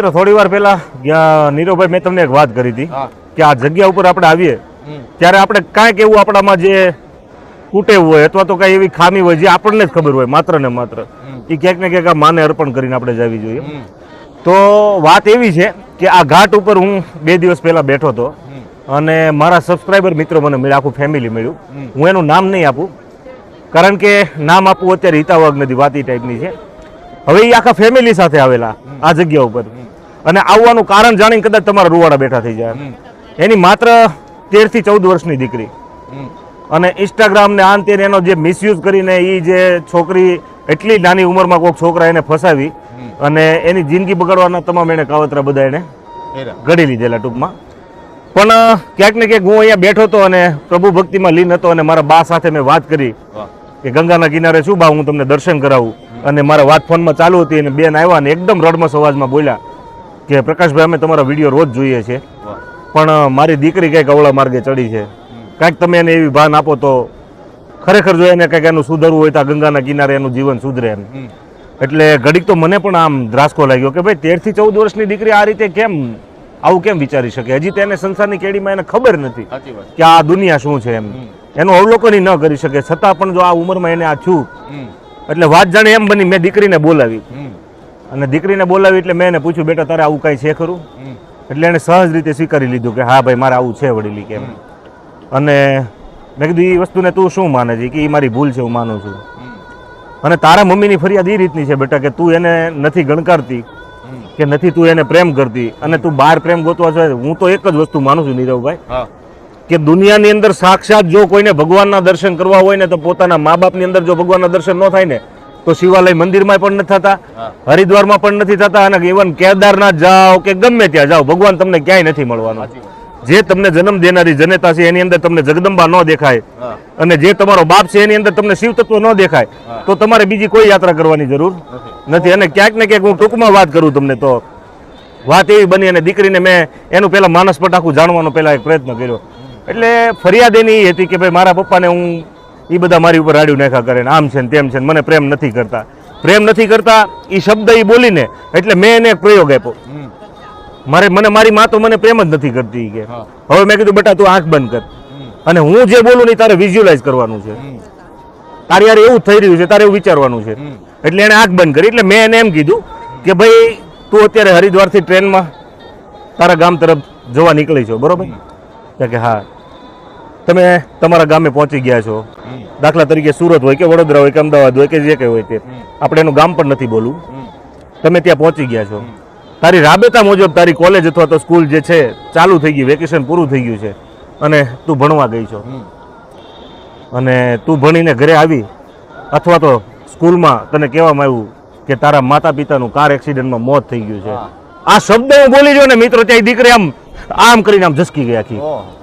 મિત્ર થોડી વાર પહેલા નીરવભાઈ મેં તમને એક વાત કરી હતી કે આ જગ્યા ઉપર આપણે આવીએ ત્યારે આપણે કાંઈક એવું આપણામાં જે તૂટેવું હોય અથવા તો કઈ એવી ખામી હોય જે આપણને જ ખબર હોય માત્ર ને માત્ર. એ ક્યાંક ને ક્યાંક આ માને અર્પણ કરીને આપણે જવી જોઈએ. તો વાત એવી છે કે આ ઘાટ ઉપર હું બે દિવસ પહેલા બેઠો હતો અને મારા સબસ્ક્રાઈબર મિત્રો મને મળ્યા આખું ફેમિલી મળ્યું. હું એનું નામ નહીં આપું કારણ કે નામ આપવું અત્યારે હિતાવગ નથી વાત એ ટાઈપની છે. હવે એ આખા ફેમિલી સાથે આવેલા આ જગ્યા ઉપર. અને આવવાનું કારણ જાણીને કદાચ તમારા રૂવાડા બેઠા થઈ જાય. એની માત્ર તેરથી ચૌદ વર્ષની દીકરી. અને ઇન્સ્ટાગ્રામ ને આન તેર એનો જે મિસયુઝ કરીને એ જે છોકરી એટલી નાની ઉંમરમાં કોઈક છોકરા એને ફસાવી અને એની જિંદગી બગાડવાના તમામ એને કાવતરા બધા એને ઘડી લીધેલા ટૂંકમાં. પણ ક્યાંક ને ક્યાંક હું અહીંયા બેઠો હતો અને પ્રભુ ભક્તિમાં લીન હતો અને મારા બા સાથે મેં વાત કરી. કે ગંગાના કિનારે શું બા હું તમને દર્શન કરાવું. અને મારા વાત ફોનમાં ચાલુ હતી અને બેન આવ્યા અને એકદમ રડમસ અવાજમાં બોલ્યા કે પ્રકાશભાઈ અમે તમારા વીડિયો રોજ જોઈએ છે. પણ મારી દીકરી કંઈક અવળા માર્ગે ચડી છે. કાંઈક તમે એને એવી ભાન આપો તો ખરેખર જો એને કંઈક એનું સુધરવું હોય તો આ ગંગાના કિનારે એનું જીવન સુધરે એમ. એટલે ઘડીક તો મને પણ આમ ધ્રાસકો લાગ્યો કે ભાઈ તેરથી ચૌદ વર્ષની દીકરી આ રીતે કેમ આવું કેમ વિચારી શકે? હજી તેને સંસારની કેડીમાં એને ખબર નથી કે આ દુનિયા શું છે એમ. એનું અવલોકન ન કરી શકે. છતાં પણ જો આ ઉંમરમાં એને આ છું એટલે વાત જાણે એમ બની મેં દીકરીને બોલાવી. અને દીકરીને બોલાવી એટલે મેં એને પૂછ્યું બેટા તારે આવું કાંઈ છે ખરું? એટલે એને સહજ રીતે સ્વીકારી લીધું કે હા ભાઈ મારે આવું છે વડીલી કેમ અને મેં કીધું એ વસ્તુને તું શું માને છે? કે એ મારી ભૂલ છે હું માનું છું. અને તારા મમ્મીની ફરિયાદ એ રીતની છે બેટા કે તું એને નથી ગણકારતી કે નથી તું એને પ્રેમ કરતી. અને તું બહાર પ્રેમ ગોતવા છે હું તો એક જ વસ્તુ માનું છું નીરવભાઈ. કે દુનિયાની અંદર સાક્ષાત જો કોઈને ભગવાનના દર્શન કરવા હોય ને તો પોતાના મા બાપની અંદર જો ભગવાનના દર્શન ન થાય ને તો શિવાલય મંદિરમાં પણ નથી થતા હરિદ્વારમાં પણ નથી થતા અને ઇવન કેદારનાથ જાઓ કે ગમે ત્યાં જાઓ ભગવાન તમને ક્યાંય નથી મળવાનો. જે તમને જન્મ દેનારી જનતા છે એની અંદર તમને જગદંબા ન દેખાય. અને જે તમારો બાપ છે એની અંદર તમને શિવ તત્વ ન દેખાય. તો તમારે બીજી કોઈ યાત્રા કરવાની જરૂર નથી. અને ક્યાંક ને ક્યાંક હું ટૂંકમાં વાત કરું તમને તો વાત એવી બની અને દીકરીને મેં એનું પહેલાં માનસપટ આખું જાણવાનો પહેલાં એક પ્રયત્ન કર્યો. એટલે ફરિયાદ એની હતી કે ભાઈ મારા પપ્પાને હું એ બધા મારી ઉપર રાડ્યું નાખ્યા કરે ને આમ છે ને તેમ છે ને મને પ્રેમ નથી કરતા. પ્રેમ નથી કરતા એ શબ્દ એ બોલીને એટલે મેં એને એક પ્રયોગ આપ્યો. મારે મને મારી મા તો મને પ્રેમ જ નથી કરતી કે. હવે મેં કીધું બેટા તું આંખ બંધ કર. અને હું જે બોલું ને તારે વિઝ્યુલાઇઝ કરવાનું છે. તારે યાર એવું થઈ રહ્યું છે તારે એવું વિચારવાનું છે. એટલે એને આંખ બંધ કરી. એટલે મેં એને એમ કીધું કે ભાઈ તું અત્યારે હરિદ્વારથી ટ્રેનમાં તારા ગામ તરફ જવા નીકળી છો બરોબર? કે હા. તમે તમારા ગામે પહોંચી ગયા છો. દાખલા તરીકે સુરત હોય કે વડોદરા હોય કે અમદાવાદ હોય કે જે કંઈ હોય તે. આપણે એનું ગામ પણ નથી બોલવું. તમે ત્યાં પહોંચી ગયા છો. તારી રાબેતા મુજબ તારી કોલેજ અથવા તો સ્કૂલ જે છે ચાલુ થઈ ગઈ વેકેશન પૂરું થઈ ગયું છે. અને તું ભણવા ગઈ છો. અને તું ભણીને ઘરે આવી અથવા તો સ્કૂલમાં તને કહેવામાં આવ્યું કે તારા માતા પિતાનું કાર એક્સિડન્ટમાં મોત થઈ ગયું છે. આ શબ્દ હું બોલી જો ને મિત્રો ત્યાં દીકરી આમ આમ કરીને આમ ઝસકી ગયા આખી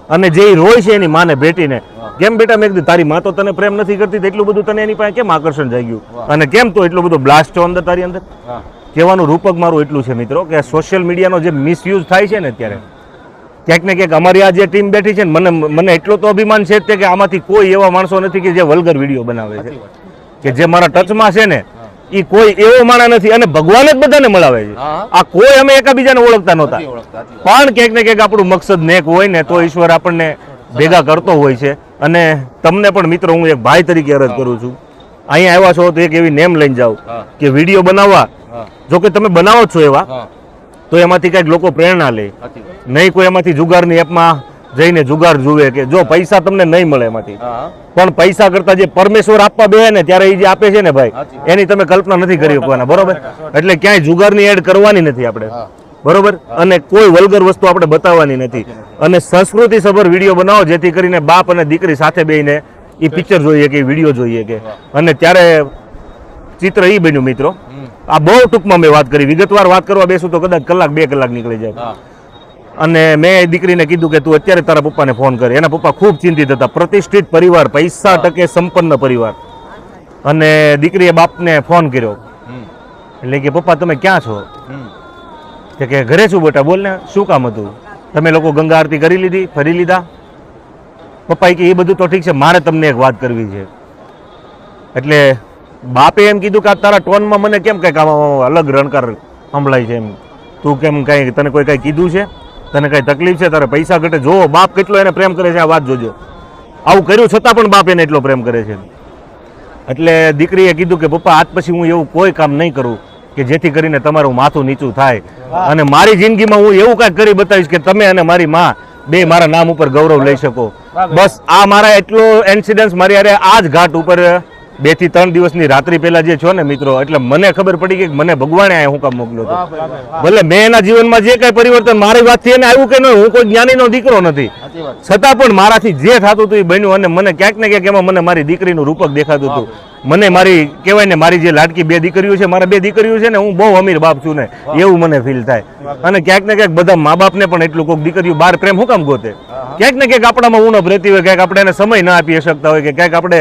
અને જે રોય છે એની માને બેટીને કેમ બેટા મેં કીધું તારી માં તો તને પ્રેમ નથી કરતી એટલું બધું તને એની પાસે કેમ આકર્ષણ જાગ્યું. અને કેમ તો એટલું બધું બ્લાસ્ટ છો અંદર તારી અંદર? કહેવાનું રૂપક મારું એટલું છે મિત્રો કે સોશિયલ મીડિયાનો જે મિસયુઝ થાય છે ને અત્યારે ક્યાંક ને ક્યાંક અમારી આ જે ટીમ બેઠી છે ને મને મને એટલો તો અભિમાન છે તે કે આમાંથી કોઈ એવા માણસો નથી કે જે વલ્ગર વીડિયો બનાવે છે. કે જે મારા ટચમાં છે ને એ કોઈ એવો માણા નથી અને ભગવાન જ બધાને મળાવે છે. આ કોઈ અમે એકાબીજાને ઓળખતા નહોતા. પણ ક્યાંક ને ક્યાંક આપણું મકસદ નેક હોય ને તો ઈશ્વર આપણને ભેગા કરતો હોય છે. અને તમને પણ મિત્રો હું એક ભાઈ તરીકે અરજ કરું છું. અહીંયા આવ્યા છો તો એક એવી નેમ લઈને જાઓ કે વીડિયો બનાવવા. જો કે તમે બનાવો છો એવા. તો એમાંથી કંઈક લોકો પ્રેરણા લે. નહીં કોઈ એમાંથી જુગારની એપમાં જઈને જુગાર જુએ કે જો પૈસા તમને નહીં મળે એમાંથી. પણ પૈસા કરતા જે પરમેશ્વર આપવા બે ને ત્યારે એ જે આપે છે ને ભાઈ એની તમે કલ્પના નથી કરી શકવાના બરોબર? એટલે ક્યાંય જુગારની એડ કરવાની નથી આપણે. બરોબર? અને કોઈ વલ્ગર વસ્તુ આપણે બતાવવાની નથી. અને સંસ્કૃતિ સભર વીડિયો બનાવો જેથી કરીને બાપ અને દીકરી સાથે બેહીને એ પિક્ચર જોઈએ કે વીડિયો જોઈએ કે. અને ત્યારે ચિત્ર એ બન્યું મિત્રો. આ બહુ ટૂંકમાં મેં વાત કરી. વિગતવાર વાત કરવા બેસું તો કદાચ કલાક બે કલાક નીકળી જાય. અને મેં દીકરીને કીધું કે તું અત્યારે તારા પપ્પાને ફોન કર. એના પપ્પા ખૂબ ચિંતિત હતા. પ્રતિષ્ઠિત પરિવાર પૈસા ટકે સંપન્ન પરિવાર. અને દીકરીએ બાપને ફોન કર્યો. એટલે કે પપ્પા તમે ક્યાં છો. કે ઘરે છું બેટા. બોલ ને શું કામ હતું? તમે લોકો ગંગા આરતી કરી લીધી ફરી લીધા? પપ્પા કે એ બધું તો ઠીક છે. મારે તમને એક વાત કરવી છે. એટલે બાપે એમ કીધું કે આ તારા ટોનમાં મને કેમ કંઈક અલગ રણકાર સંભળાય છે એમ? તું કેમ કાંઈ તને કોઈ કાંઈ કીધું છે? તને કાંઈ તકલીફ છે? તારે પૈસા ઘટે. જો બાપ કેટલો એને પ્રેમ કરે છે આ વાત જોજો. આવું કર્યું છતાં પણ બાપ એને એટલો પ્રેમ કરે છે. એટલે દીકરીએ કીધું કે પપ્પા આજ પછી હું એવું કોઈ કામ નહીં કરું કે જેથી કરીને તમારું માથું નીચું થાય. અને મારી જિંદગીમાં હું એવું કાંઈક કરી બતાવીશ કે તમે અને મારી માં બે મારા નામ ઉપર ગૌરવ લઈ શકો. બસ આ મારા એટલો ઇન્સિડન્સ મારી અરે આ જ ઘાટ ઉપર બેથી ત્રણ દિવસની રાત્રિ પહેલા જે છો ને મિત્રો એટલે મને ખબર પડી કે મને ભગવાને આ હું કામ મોકલ્યો હતો. ભલે મેં એના જીવનમાં જે કઈ પરિવર્તન મારી વાતથી એને આવ્યું કે નહીં હું કોઈ જ્ઞાનીનો દીકરો નથી. છતાં પણ મારાથી જે થતું હતું એ બન્યું અને મને ક્યાંક ને ક્યાંક એમાં મને મારી દીકરીનું રૂપક દેખાતું હતું. મને મારી કહેવાય ને મારી જે લાડકી બે દીકરીઓ છે મારા બે દીકરીઓ છે ને હું બહુ અમીર બાપ છું ને એવું મને ફીલ થાય. અને ક્યાંક ને ક્યાંક બધા મા બાપને પણ એટલું કોઈક દીકરીઓ બહાર પ્રેમ હું કામ ગોતે? ક્યાંક ને ક્યાંક આપણામાં ઉણપ રહેતી હોય ક્યાંક આપણે એને સમય ના આપી શકતા હોય કે ક્યાંક આપણે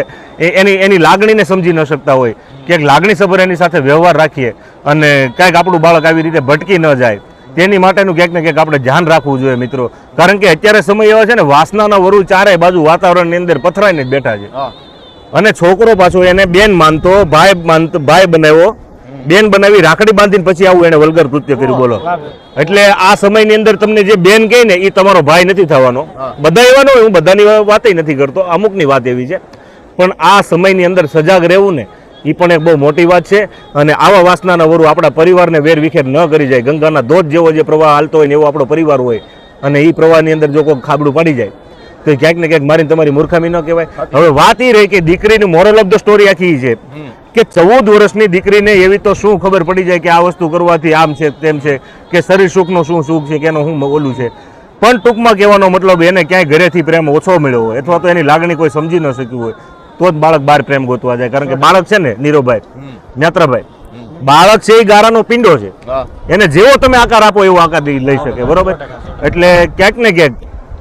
એની એની લાગણીને સમજી ન શકતા હોય. ક્યાંક લાગણી સભર એની સાથે વ્યવહાર રાખીએ અને ક્યાંક આપણું બાળક આવી રીતે ભટકી ન જાય. તેની માટેનું ક્યાંક ને ક્યાંક આપણે ધ્યાન રાખવું જોઈએ મિત્રો. કારણ કે અત્યારે સમય એવો છે ને વાસનાના વરુ ચારે બાજુ વાતાવરણની અંદર પથરાઈને જ બેઠા છે. અને છોકરો પાછો એને બેન માનતો ભાઈ માનતો ભાઈ બનાવ્યો. બેન બનાવી રાખડી બાંધીને પછી આવું એને વલગર કૃત્ય કર્યું બોલો. એટલે આ સમયની અંદર તમને જે બેન કહે ને એ તમારો ભાઈ નથી થવાનો. બધા એવા ન હોય હું બધાની વાતય નથી કરતો. અમુકની વાત એવી છે. પણ આ સમયની અંદર સજાગ રહેવું ને એ પણ એક બહુ મોટી વાત છે. અને આવા વાસનાના વરુ આપણા પરિવારને વેર વિખેર ન કરી જાય. ગંગાના ધોધ જેવો જે પ્રવાહ હાલતો હોય ને એવો આપણો પરિવાર હોય. અને એ પ્રવાહની અંદર જો કોઈ ખાબડું પડી જાય તો ક્યાંક ને ક્યાંક મારીને તમારી મૂર્ખામી ન કહેવાય. હવે વાત એ રહી કે દીકરીની મોરલ ઓફ ધ સ્ટોરી આખી છે. કે ચૌદ વર્ષની દીકરીને એવી તો શું ખબર પડી જાય કે આ વસ્તુ કરવાથી આમ છે તેમ છે કે શરીર સુખનો શું સુખ છે કે એનું શું ઓલું છે. પણ ટૂંકમાં કહેવાનો મતલબ એને ક્યાંય ઘરેથી પ્રેમ ઓછો મળ્યો હોય અથવા તો એની લાગણી કોઈ સમજી ન શક્યું હોય તો જ બાળક બહાર પ્રેમ ગોતવા જાય. કારણ કે બાળક છે ને નીરોભાઈ નેત્રભાઈ બાળક છે એ ગારાનો પિંડો છે. એને જેવો તમે આકાર આપો એવો આકાર લઈ શકે બરોબર? એટલે ક્યાંક ને ક્યાંક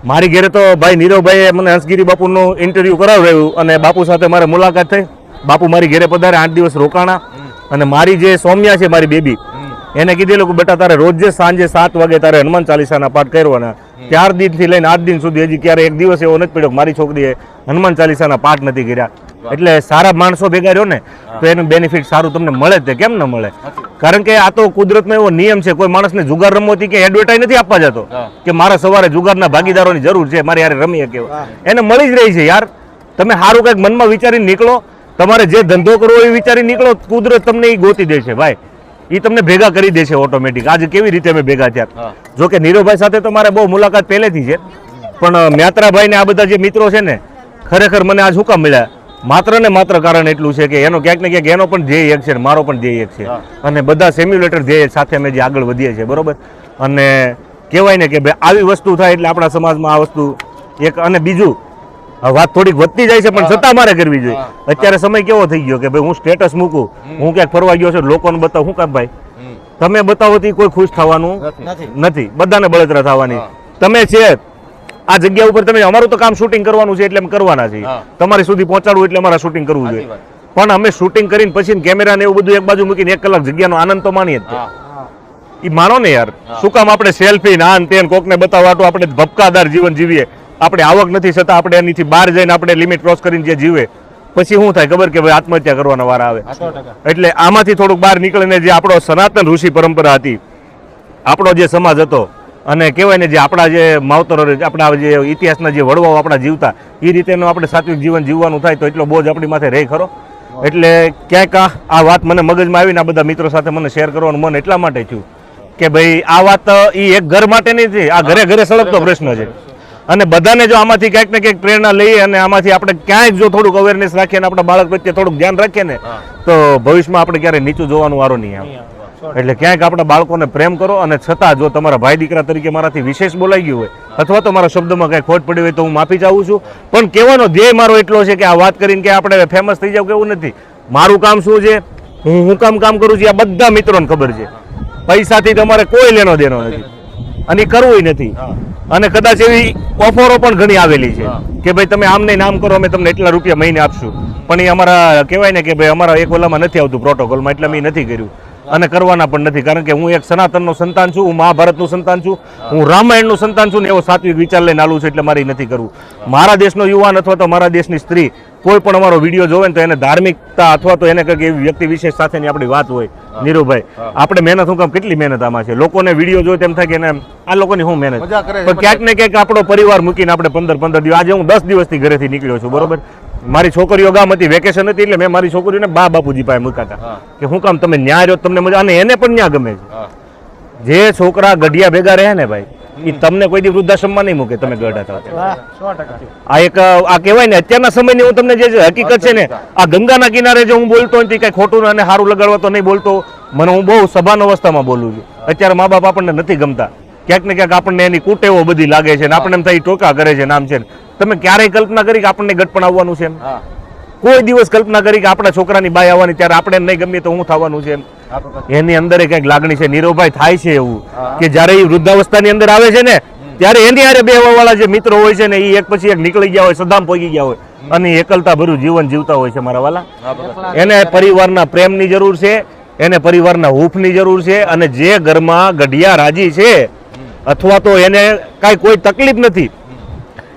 મારી ઘેરે તો ભાઈ નીરવભાઈએ મને હંસગીરી બાપુનું ઇન્ટરવ્યૂ કરાવ્યું અને બાપુ સાથે મારે મુલાકાત થઈ. બાપુ મારી ઘરે પધારે, આઠ દિવસ રોકાણા. અને મારી જે સૌમ્યા છે, મારી બેબી, એને કીધેલું કે બેટા, તારે રોજ સાંજે સાત વાગે તારે હનુમાન ચાલીસાના પાઠ કરવાના. ચાર દિનથી લઈને આઠ દિન સુધી હજી ક્યારે એક દિવસ એવો નથી પડ્યો મારી છોકરીએ હનુમાન ચાલીસાના પાઠ નથી કર્યા. એટલે સારા માણસો ભેગા રહ્યો ને તો એનું બેનિફિટ સારું તમને મળે છે તે કેમ ન મળે? કારણ કે આ તો કુદરતનો એવો નિયમ છે કોઈ માણસને જુગાર રમવાથી કે એડવર્ટાઈઝ નથી આપવા જતો. કે મારા સવારે જુગારના ભાગીદારોની જરૂર છે મારે યારે રમીએ કે એને મળી જ રહી છે યાર. તમે સારું કંઈક મનમાં વિચારીને નીકળો તમારે જે ધંધો કરવો એ વિચારીને નીકળો કુદરત તમને એ ગોતી દે છે ભાઈ. એ તમને ભેગા કરી દેશે ઓટોમેટિક આજે કેવી રીતે અમે ભેગા થયા? જો કે નીરવભાઈ સાથે તો મારે બહુ મુલાકાત પહેલેથી છે પણ મ્યાત્રાભાઈ ને આ બધા જે મિત્રો છે ને ખરેખર મને આજ કામ મળ્યા. માત્ર ને માત્ર કારણ એટલું છે કે એનો ક્યાંક ને ક્યાંક એનો પણ ધ્યેય એક છે મારો પણ ધ્યેય એક છે. અને બધા સેમ્યુલેટર ધ્યેય સાથે અમે જે આગળ વધીએ છીએ બરોબર? અને કહેવાય ને કે ભાઈ આવી વસ્તુ થાય એટલે આપણા સમાજમાં આ વસ્તુ એક અને બીજું વાત થોડીક વધતી જાય છે પણ છતાં મારે કરવી જોઈએ. અત્યારે સમય કેવો થઈ ગયો કે ભાઈ હું સ્ટેટસ મૂકું હું ક્યાંક ફરવા ગયો છું લોકોને બતાવું શું કામ ભાઈ? તમે બતાવો કોઈ ખુશ થવાનું નથી. બધાને બળતરા થવાની. તમે છે આ જગ્યા ઉપર તમે અમારું તો કામ શૂટિંગ કરવાનું છે એટલે અમે કરવાના છીએ. તમારી સુધી પહોંચાડવું એટલે અમારે શૂટિંગ કરવું જોઈએ. પણ અમે શૂટિંગ કરીને પછી કેમેરા ને એવું બધું એક બાજુ મૂકીને એક કલાક જગ્યાનો આનંદ તો માણીએ જ. ઈ માનો ને યાર શું કામ આપણે સેલ્ફી ના તેન કોકને બતાવવા તો આપણે ભપકાદાર જીવન જીવીએ. આપણે આવક નથી છતાં આપણે એનીથી બહાર જઈને આપણે લિમિટ ક્રોસ કરીને જે જીવે. પછી શું થાય ખબર કે ભાઈ આત્મહત્યા કરવાના વાર આવે? એટલે આમાંથી થોડુંક બહાર નીકળીને જે આપણો સનાતન ઋષિ પરંપરા હતી આપણો જે સમાજ હતો અને કહેવાય ને જે આપણા જે માવતરો આપણા જે ઇતિહાસના જે વડવાઓ આપણા જીવતા એ રીતેનું આપણે સાત્વિક જીવન જીવવાનું થાય તો એટલો બોજ આપણી માથે રહે ખરો. એટલે ક્યાંક આ આ વાત મને મગજમાં આવીને આ બધા મિત્રો સાથે મને શેર કરવાનું મન એટલા માટે થયું કે ભાઈ આ વાત એ એક ઘર માટે નહીં છે આ ઘરે ઘરે સળગતો પ્રશ્ન છે. અને બધાને જો આમાંથી ક્યાંક ને ક્યાંક પ્રેરણા લઈએ અને આમાંથી આપણે ક્યાંય જો થોડુંક અવેરનેસ રાખીએ અને આપણા બાળક પ્રત્યે થોડુંક ધ્યાન રાખીએ ને તો ભવિષ્યમાં આપણે ક્યારેય નીચું જોવાનું વારો નહીં આવે. એટલે ક્યાંક આપણા બાળકોને પ્રેમ કરો અને છતાં જો તમારા ભાઈ દીકરા તરીકે મારાથી વિશેષ બોલાઈ ગયું હોય અથવા તો મારા શબ્દમાં કાંઈ ખોટ પડી હોય તો હું માફી ચાહું છું. પણ કહેવાનો ધ્યેય મારો એટલો છે કે આ વાત કરીને કે આપણે ફેમસ થઈ જાવ કે એવું નથી. મારું કામ શું છે? હું હું કામ કામ કરું છું? આ બધા મિત્રોને ખબર છે. પૈસાથી તમારે કોઈ લેનો દેનો નથી. અને એ કરવું નથી. અને કદાચ એવી ઓફરો પણ ઘણી આવેલી છે કે ભાઈ તમે આમ નહીં નામ કરો અમે તમને એટલા રૂપિયા મહિને આપશું. પણ એ અમારા કહેવાય ને કે ભાઈ અમારા એક ઓલામાં નથી આવતું પ્રોટોકોલમાં એટલે મેં નથી કર્યું. અને કરવાના પણ નથી. કારણ કે હું એક સનાતનનો સંતાન છું હું મહાભારતનું સંતાન છું હું રામાયણનું સંતાન છું ને એવો સાત્વિક વિચાર લઈને આલું છું એટલે મારે નથી કરવું. મારા દેશનો યુવાન અથવા તો મારા દેશની સ્ત્રી કોઈ પણ અમારો વીડિયો જોવે ને તો એને ધાર્મિકતા અથવા તો એને કંઈક એવી વ્યક્તિ વિશેષ સાથેની આપણી વાત હોય. નીરુભાઈ આપણે મહેનત હું કામ? કેટલી મહેનત આમાં છે? લોકોને વીડિયો જોઈ તેમ થાય કે એને આ લોકોની હું મહેનત? પણ ક્યાંક ને ક્યાંક આપણો પરિવાર મૂકીને આપણે પંદર પંદર દિવસ આજે હું દસ દિવસથી ઘરેથી નીકળ્યો છું બરોબર? મારી છોકરીઓ ગામ હતી વેકેશન હતી એટલે મેં મારી છોકરીઓને બા બાપુજી પાસે મૂક્યા હતા. કે હું કામ તમે ન્યાય રહ્યો તમને મજા અને એને પણ ન્યા ગમે છે. જે છોકરા ગઢિયા ભેગા રહે ને ભાઈ એ તમને કોઈ દી વૃદ્ધાશ્રમમાં નહીં મૂકે તમે ગઢ હતા આ એક આ કહેવાય ને અત્યારના સમયની હું તમને જે હકીકત છે ને આ ગંગાના કિનારે જો હું બોલતો નથી કઈ ખોટું અને સારું લગાડવા તો નહીં બોલતો. મને હું બહુ સભાન અવસ્થામાં બોલું છું. અત્યારે મા બાપ આપણને નથી ગમતા. ક્યાંક ને ક્યાંક આપણને એની કુટેવો બધી લાગે છે ને આપણને એમ થાય ટોકા કરે છે નામ છે ને. તમે ક્યારેય કલ્પના કરી કે આપણને ગટપણ આવવાનું છે એમ? કોઈ દિવસ કલ્પના કરી કે આપણા છોકરાની બાય આવવાની ત્યારે આપણે નહીં ગમીએ તો હું થવાનું છે. એની અંદર એ કંઈક લાગણી છે નીરવભાઈ થાય છે એવું. કે જ્યારે એ વૃદ્ધાવસ્થાની અંદર આવે છે ને ત્યારે એની હારે બે વાળા જે મિત્રો હોય છે ને એ એક પછી એક નીકળી ગયા હોય સદામ પોગી ગયા હોય. અને એકલતા ભર્યું જીવન જીવતા હોય છે મારા વાલા. એને પરિવારના પ્રેમની જરૂર છે એને પરિવારના હૂફની જરૂર છે અને જે ઘરમાં ગઢિયા રાજી છે અથવા તો એને કાંઈ કોઈ તકલીફ નથી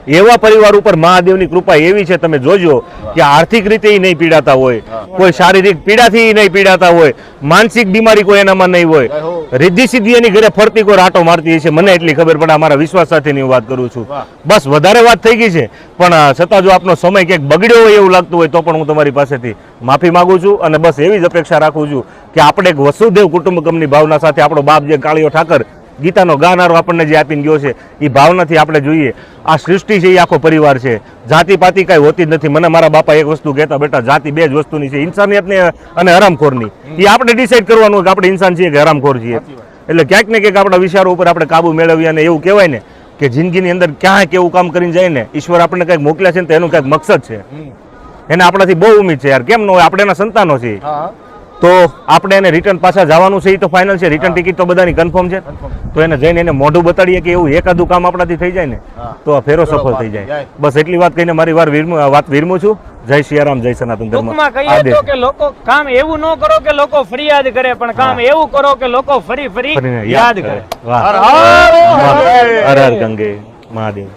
એવા પરિવાર ઉપર મહાદેવની કૃપા એવી છે તમે જોજો કે આર્થિક રીતે ઈ નહીં પીડાતા હોય કોઈ શારીરિક પીડાથી ઈ નહીં પીડાતા હોય માનસિક બીમારી કોઈ એનામાં નહીં હોય. રિદ્ધિ સિદ્ધિ એની ઘરે ફરતી કોઈ રાટો મારતી હશે મને એટલી ખબર પડે અમારા વિશ્વાસ સાથેની હું વાત કરું છું. બસ વધારે વાત થઈ ગઈ છે પણ છતાં જો આપનો સમય ક્યાંક બગડ્યો હોય એવું લાગતું હોય તો પણ હું તમારી પાસેથી માફી માંગુ છું અને બસ એવી જ અપેક્ષા રાખું છું કે આપણે એક વસુદેવ કુટુંબકમની ભાવના સાથે આપણો બાપ જે કાળીઓ ઠાકર ગીતાનો ગાનારો આપણને જે આપીને ગયો છે એ ભાવનાથી આપણે જોઈએ. આ સૃષ્ટિ છે એ આખો પરિવાર છે. જાતિ પાતિ કાંઈ હોતી જ નથી. મને મારા બાપા એક વસ્તુ કહેતા બેટા જાતિ બે જ વસ્તુની છે ઇન્સાનિયતની અને હરામખોરની. એ આપણે ડિસાઈડ કરવાનું કે આપણે ઇન્સાન છીએ કે હરામખોર છીએ. એટલે ક્યાંક ને ક્યાંક આપણા વિચારો ઉપર આપણે કાબુ મેળવીએ અને એવું કહેવાય ને કે જિંદગીની અંદર ક્યાંય કેવું કામ કરીને જાય ને ઈશ્વર આપણને કંઈક મોકલ્યા છે ને તો એનું કંઈક મકસદ છે. એને આપણાથી બહુ ઉમીદ છે. યાર કેમ ન હોય? આપણે એના સંતાનો છીએ. તો આપણે એને રિટર્ન પાછા જવાનું છે એ તો ફાઇનલ છે. રિટર્ન ટિકિટ તો બધાની કન્ફર્મ છે. તો એને જઈને એને મોઢું બતાડીએ કે એવું એકાદું કામ આપણાથી થઈ જાય ને તો આ ફેરો સફળ થઈ જાય. બસ એટલી વાત કહીને મારી વાર વીરમું વાત વીરમું છું. જય સિયારામ જય સનાતન ધર્મ. કહીએ તો કે લોકો કામ એવું ન કરો કે લોકો ફરિયાદ કરે પણ કામ એવું કરો કે લોકો ફરી ફરી યાદ કરે. વાહ. હર. હર ગંગે. મહાદેવ.